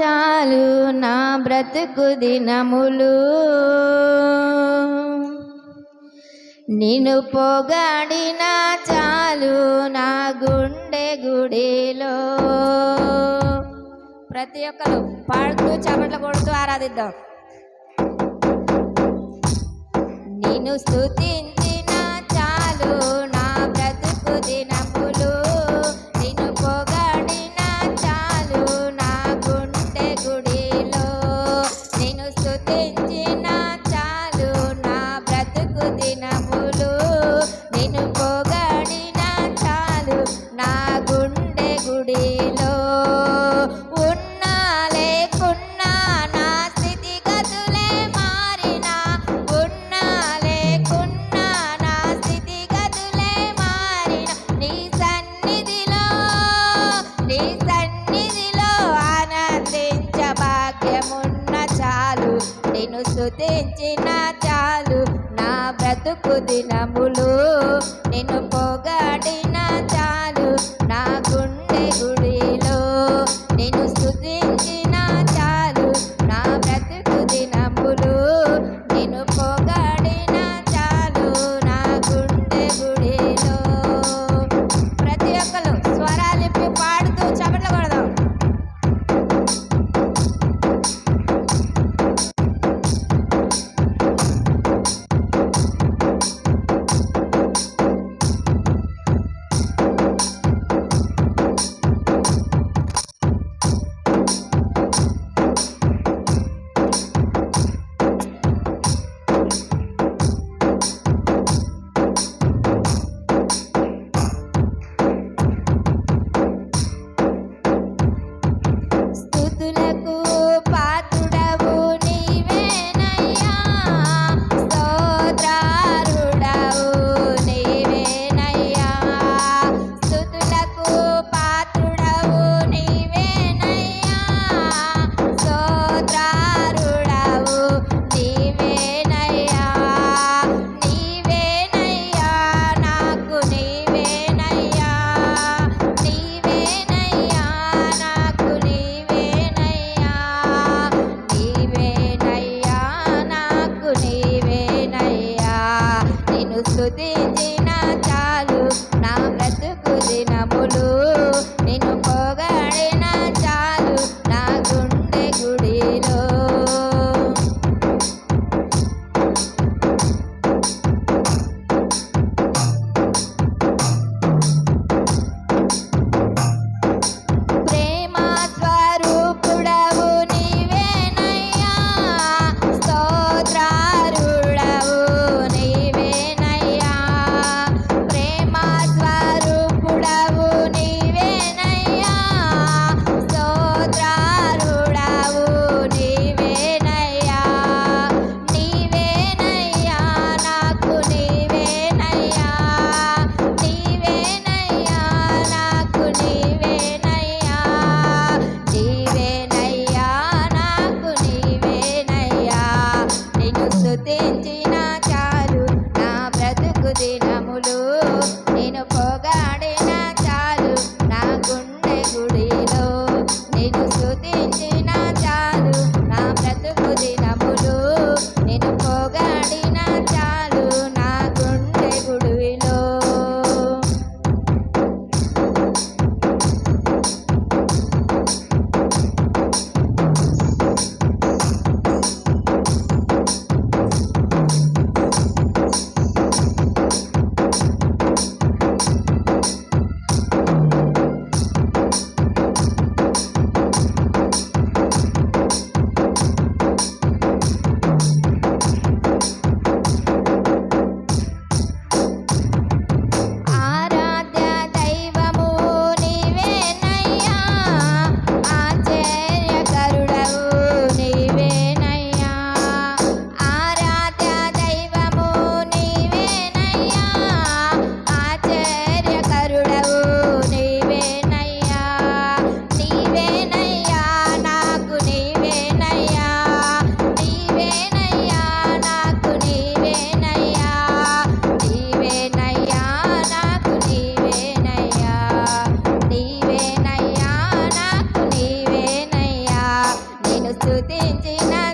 చాలు నా బ్రతుకు దినములు. నిన్ను పొగాడినా చాలు నా గుండె గుడిలో. ప్రతి ఒక్కరు పాడుతూ చెమట్లు కొడుతూ ఆరాధిద్దాం. నిన్ను స్థుతించిన చాలు నా గుండె గుడిలో ఉన్నా లేకున్నా నా స్థితి గతులే మారినా. ఉన్నా లేకున్నా నా స్థితి గతులే మారిన. నీ సన్నిధిలో నీ సన్నిధిలో ఆనందించ భాగ్యమున్న చాలు. నేను స్థుతించిన చాలు. నా బ్రతుకు దినములు నేను నేను పోగాడే tin chi na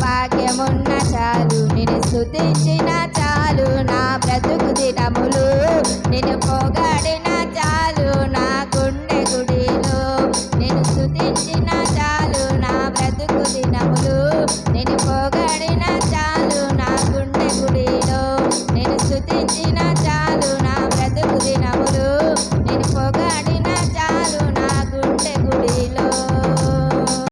భాగ్యమున్న చాలు. నేను స్థుతించిన చాలు. నా బ్రతుకు దినము